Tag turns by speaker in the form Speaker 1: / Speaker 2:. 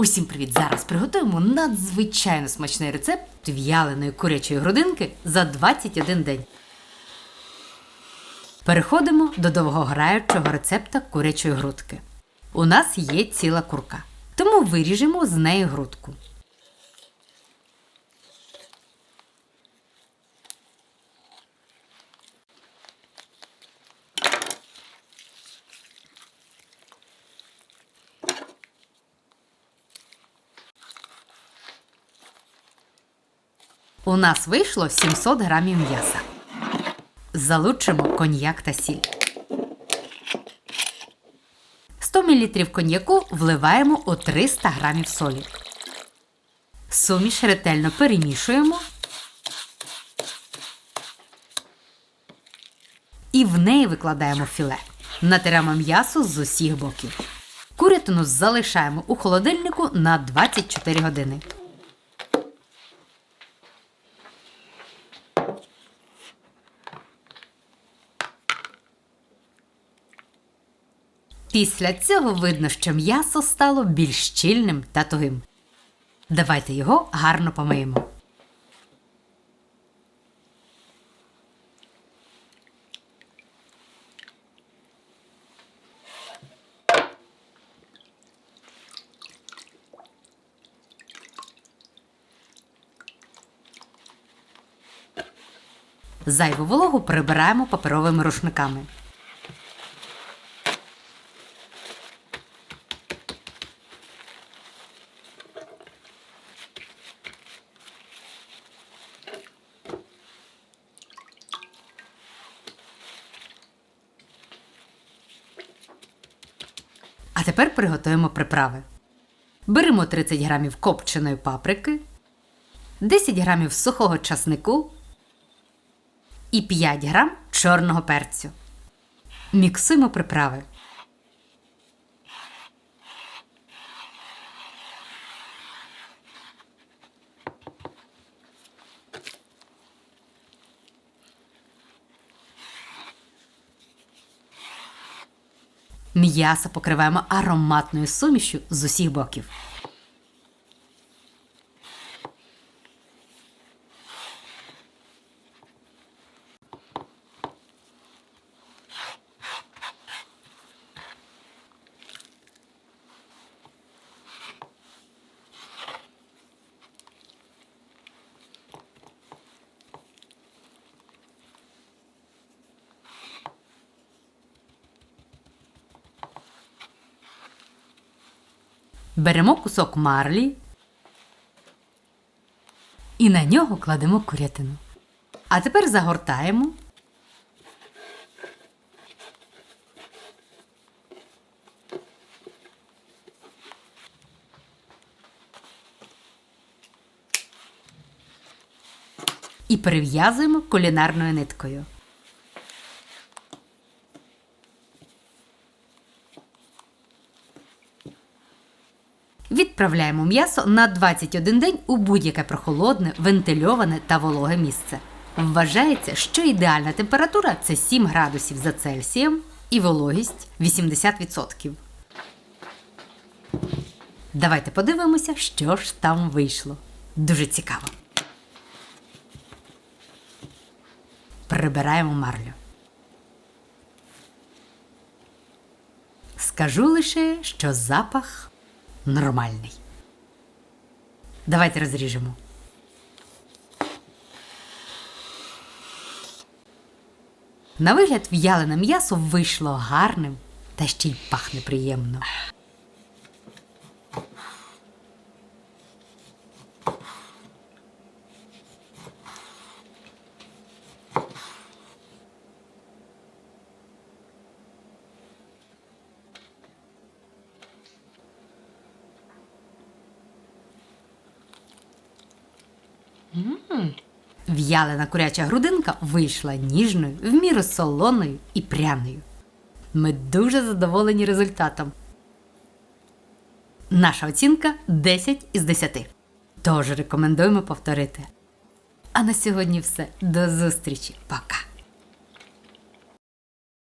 Speaker 1: Усім привіт! Зараз приготуємо надзвичайно смачний рецепт в'яленої курячої грудинки за 21 день. Переходимо до довгограючого рецепта курячої грудки. У нас є ціла курка, тому виріжемо з неї грудку. У нас вийшло 700 грамів м'яса. Залучимо коньяк та сіль. 100 мл коньяку вливаємо у 300 грамів солі. Суміш ретельно перемішуємо. І в неї викладаємо філе. Натираємо м'ясо з усіх боків. Курятину залишаємо у холодильнику на 24 години. Після цього видно, що м'ясо стало більш щільним та тугим. Давайте його гарно помиємо. Зайву вологу прибираємо паперовими рушниками. Тепер приготуємо приправи. Беремо 30 грамів копченої паприки, 10 грамів сухого часнику і 5 грам чорного перцю. Міксуємо приправи. М'ясо покриваємо ароматною сумішю з усіх боків. Беремо кусок марлі і на нього кладемо курятину. А тепер загортаємо. І перев'язуємо кулінарною ниткою. Відправляємо м'ясо на 21 день у будь-яке прохолодне, вентильоване та вологе місце. Вважається, що ідеальна температура це 7 градусів за Цельсієм і вологість 80%. Давайте подивимося, що ж там вийшло. Дуже цікаво. Прибираємо марлю. Скажу лише, що запах нормальний. Давайте розріжемо. На вигляд в'ялене м'ясо вийшло гарним та ще й пахне приємно. В'ялена куряча грудинка вийшла ніжною, в міру солоною і пряною. Ми дуже задоволені результатом. Наша оцінка 10 із 10. Тож рекомендуємо повторити. А на сьогодні все. До зустрічі. Пока!